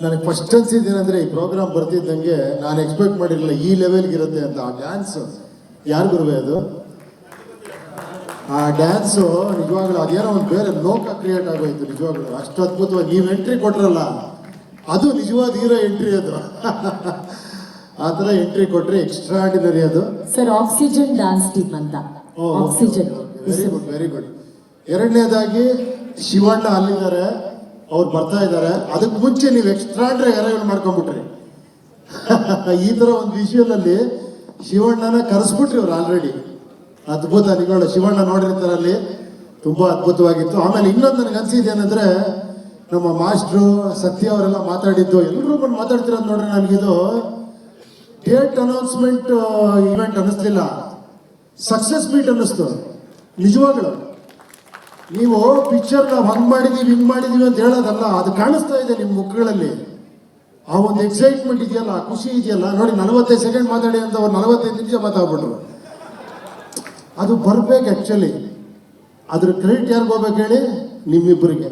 ನನಗೆ ಫಸ್ಟ್ ಅನ್ಸಿದ್ದೇನೆಂದ್ರೆ ಈ ಪ್ರೋಗ್ರಾಮ್ ಬರ್ತಿದ್ದಂಗೆ ನಾನು ಎಕ್ಸ್ಪೆಕ್ಟ್ ಮಾಡಿರಲಿಲ್ಲ ಈ ಲೆವೆಲ್ಗೆ ಇರುತ್ತೆ ಅಂತ. ಆ ಡ್ಯಾನ್ಸ್ ಯಾರು ಗುರುವೆ ಅದು? ಆ ಡ್ಯಾನ್ಸು ನಿಜವಾಗ್ಲೂ ಅದೇನೋ ಒಂದು ಬೇರೆ ಲೋಕ ಕ್ರಿಯೇಟ್ ಆಗೋಯ್ತು ನಿಜವಾಗ್ಲೂ. ಅಷ್ಟು ಅದ್ಭುತವಾಗಿ ನೀವು ಎಂಟ್ರಿ ಕೊಟ್ರಲ್ಲ ಅದು ನಿಜವಾದ ಹೀರೋ ಎಂಟ್ರಿ ಅದು. ಆ ಥರ ಎಂಟ್ರಿ ಕೊಟ್ರೆ ಎಕ್ಸ್ಟ್ರಾಡಿನರಿ ಅದು. ಸರ್ ಆಕ್ಸಿಜನ್ ಡ್ಯಾನ್ಸ್ ಟೀಮ್ ಅಂತ. Oxygen very good very good ಎರಡನೇದಾಗಿ ಶಿವಣ್ಣ ಅಲ್ಲಿದ್ದಾರೆ. ಅವ್ರು ಬರ್ತಾ ಇದ್ದಾರೆ ಅದಕ್ಕೆ ಮುಂಚೆ ನೀವು ಎಕ್ಸ್ಟ್ರಾಡ್ರಿ ಅರೈವಲ್ ಮಾಡ್ಕೊಂಡ್ಬಿಟ್ರಿ. ಈ ಥರ ಒಂದು ವಿಷಯದಲ್ಲಿ ಶಿವಣ್ಣನ ಕರೆಸ್ಬಿಟ್ರಿ ಅವ್ರು ಆಲ್ರೆಡಿ ಅದ್ಭುತ ನಿಗಳು ಶಿವಣ್ಣ ನೋಡಿರ್ತಾರೆ ಅಲ್ಲಿ. ತುಂಬಾ ಅದ್ಭುತವಾಗಿತ್ತು. ಆಮೇಲೆ ಇನ್ನೊಂದು ನನಗೆ ಅನಿಸಿದೆ ಏನಂದ್ರೆ, ನಮ್ಮ ಮಾಸ್ಟ್ರು ಸತ್ಯ ಅವರೆಲ್ಲ ಮಾತಾಡಿದ್ದು ಎಲ್ಲರೂ ಬಂದು ಮಾತಾಡ್ತಿರೋದು ನೋಡ್ರಿ ನನಗಿದು ಡೇಟ್ ಅನೌನ್ಸ್ಮೆಂಟ್ ಇವೆಂಟ್ ಅನ್ನಿಸ್ಲಿಲ್ಲ. ಸಕ್ಸಸ್ ಮೀಟ್ ಅನ್ನಿಸ್ತು. ನಿಜವಾಗ್ಲು. ನೀವು ಪಿಕ್ಚರ್ ನಾವು ಹಂಗ್ ಮಾಡಿದೀವಿ ಹಿಂಗ್ ಮಾಡಿದೀವಿ ಅಂತ ಹೇಳೋದಲ್ಲ, ಅದು ಕಾಣಿಸ್ತಾ ಇದೆ ನಿಮ್ಮ ಮುಖಗಳಲ್ಲಿ. ಆ ಒಂದು ಎಕ್ಸೈಟ್ಮೆಂಟ್ ಇದೆಯಲ್ಲ, ಖುಷಿ ಇದೆಯಲ್ಲ. ನೋಡಿ, ನಲವತ್ತೈದು ಸೆಕೆಂಡ್ ಮಾತಾಡಿ ಅಂತ ಅವ್ರು ನಲವತ್ತೈದು ನಿಮಿಷ ಮಾತಾಡ್ಬಿಟ್ರು. ಅದು ಬರ್ಬೇಕು ಆ್ಯಕ್ಚುಲಿ ಅದ್ರ ಕ್ರೆಡಿಟ್ ಯಾರಿಗೆ ಹೋಗ್ಬೇಕು ಹೇಳಿ? ನಿಮ್ಮಿಬ್ಬರಿಗೆ.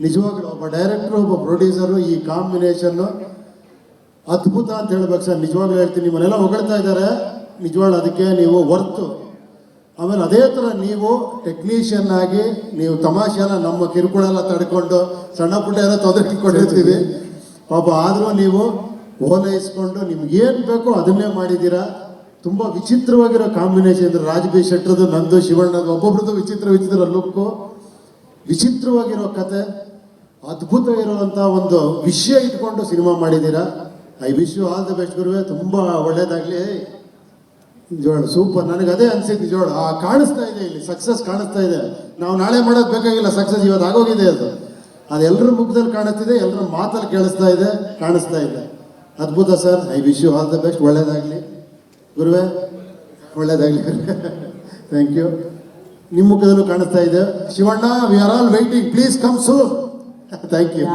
ನಿಜವಾಗ್ಲೂ ಒಬ್ಬ ಡೈರೆಕ್ಟ್ರು ಒಬ್ಬ ಪ್ರೊಡ್ಯೂಸರು ಈ ಕಾಂಬಿನೇಷನ್ನು ಅದ್ಭುತ ಅಂತ ಹೇಳ್ಬೇಕು ಸರ್. ನಿಜವಾಗ್ಲೂ ಹೇಳ್ತೀನಿ. ನಿಮ್ಮನ್ನೆಲ್ಲ ಹೊಗಳ್ತಾ ಇದ್ದಾರೆ. ನಿಜವಾಗ್ಲೂ ಅದಕ್ಕೆ ನೀವು ವರ್ತು ಆಮೇಲೆ ಅದೇ ಥರ ನೀವು ಟೆಕ್ನಿಷಿಯನ್ ಆಗಿ ನೀವು ತಮಾಷೆನ ನಮ್ಮ ಕಿರುಕುಳ ಎಲ್ಲ ತಡ್ಕೊಂಡು ಸಣ್ಣ ಪುಟ್ಟ ಎಲ್ಲ ತೊಂದರೆ ಇಟ್ಕೊಂಡಿರ್ತೀವಿ. ಪಾಪ ಆದರೂ ನೀವು ಓಲೈಸ್ಕೊಂಡು ನಿಮ್ಗೇನು ಬೇಕೋ ಅದನ್ನೇ ಮಾಡಿದ್ದೀರಾ. ತುಂಬ ವಿಚಿತ್ರವಾಗಿರೋ ಕಾಂಬಿನೇಷನ್ ಇದ್ರೆ ರಾಜ್ ಬಿ ಶೆಟ್ರದು ನಂದು ಶಿವಣ್ಣದು ಒಬ್ಬೊಬ್ರದ್ದು ವಿಚಿತ್ರ ವಿಚಿತ್ರ ಲುಕ್ಕು ವಿಚಿತ್ರವಾಗಿರೋ ಕತೆ, ಅದ್ಭುತ ಒಂದು ವಿಷಯ ಇಟ್ಕೊಂಡು ಸಿನಿಮಾ ಮಾಡಿದ್ದೀರಾ. I wish you all the best ಗುರುವೆ, ತುಂಬ ಒಳ್ಳೇದಾಗ್ಲಿ. ಜೋಳ ಸೂಪರ್. ನನಗೆ ಅದೇ ಅನ್ಸಿದ್ದು ನಿಜವಾಳ ಆ, ಕಾಣಿಸ್ತಾ ಇದೆ ಇಲ್ಲಿ. ಸಕ್ಸಸ್ ಕಾಣಿಸ್ತಾ ಇದೆ. ನಾವು ನಾಳೆ ಮಾಡೋದು ಬೇಕಾಗಿಲ್ಲ. ಸಕ್ಸಸ್ ಇವತ್ತು ಆಗೋಗಿದೆ ಅದು. ಅದು ಎಲ್ಲರ ಮುಖದಲ್ಲಿ ಕಾಣಿಸ್ತಿದೆ ಎಲ್ಲರ ಮಾತಲ್ಲಿ ಕೇಳಿಸ್ತಾ ಇದೆ, ಕಾಣಿಸ್ತಾ ಇದೆ. ಅದ್ಭುತ sir. I wish you all the best ಒಳ್ಳೇದಾಗ್ಲಿ. ಗುರುವೆ, ಒಳ್ಳೇದಾಗ್ಲಿ ಥ್ಯಾಂಕ್ ಯು ನಿಮ್ಮ ಮುಖದಲ್ಲೂ ಕಾಣಿಸ್ತಾ ಇದೆ. Shivanna we are all waiting please come soon thank ya.